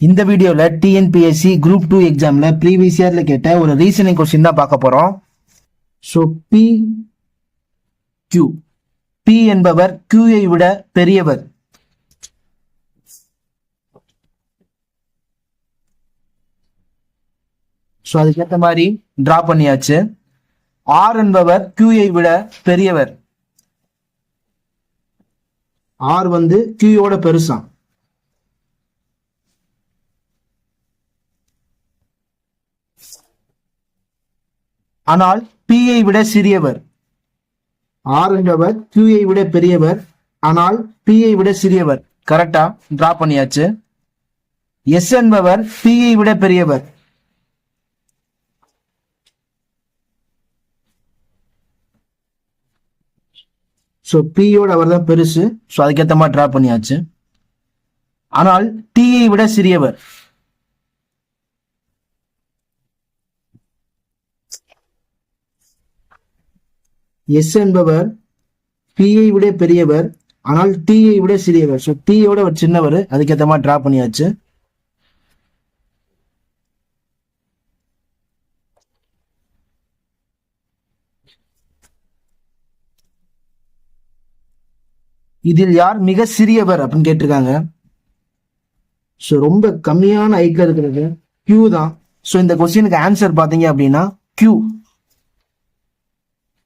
இந்த வீடியோவில் TNPSC group two எக்ஸாமில் ப்ரீவியஸ் இயரில் கேட்ட ஒரு ரீசனிங் கொஸ்டின் தான் பார்க்க போகிறோம் ஸோ பி கியூ பி என்பவர் கியூயை விட பெரியவர். ஸோ அதுக்கேற்ற மாதிரி ட்ரா பண்ணியாச்சு. ஆர் என்பவர் கியூயை விட பெரியவர். ஆர் வந்து கியூயோட பெருசாம். ஆனால் பியை விட சிறியவர். ஆர் என்பவர் கியூயை விட பெரியவர். ஆனால் பியை விட சிறியவர். கரெக்டா டிரா பண்ணியாச்சு. எஸ் என்பவர் பியை விட பெரியவர். ஸோ பியோட அவர் தான் பெருசு. ஸோ அதுக்கேற்ற மாதிரி டிரா பண்ணியாச்சு. ஆனால் டியை விட சிறியவர். எஸ் என்பவர் பிஐ விட பெரியவர் ஆனால் டிஐ விட சிறியவர். ஸோ டியோட ஒரு சின்னவர் அதுக்கேற்ற மாதிரி ட்ரா பண்ணியாச்சு. இதில் யார் மிக சிறியவர் அப்படின்னு கேட்டிருக்காங்க. ஸோ ரொம்ப கம்மியான ஹைட்ல இருக்கிறது கியூ தான். ஸோ இந்த கொஸ்டினுக்கு ஆன்சர் பார்த்தீங்க அப்படின்னா Q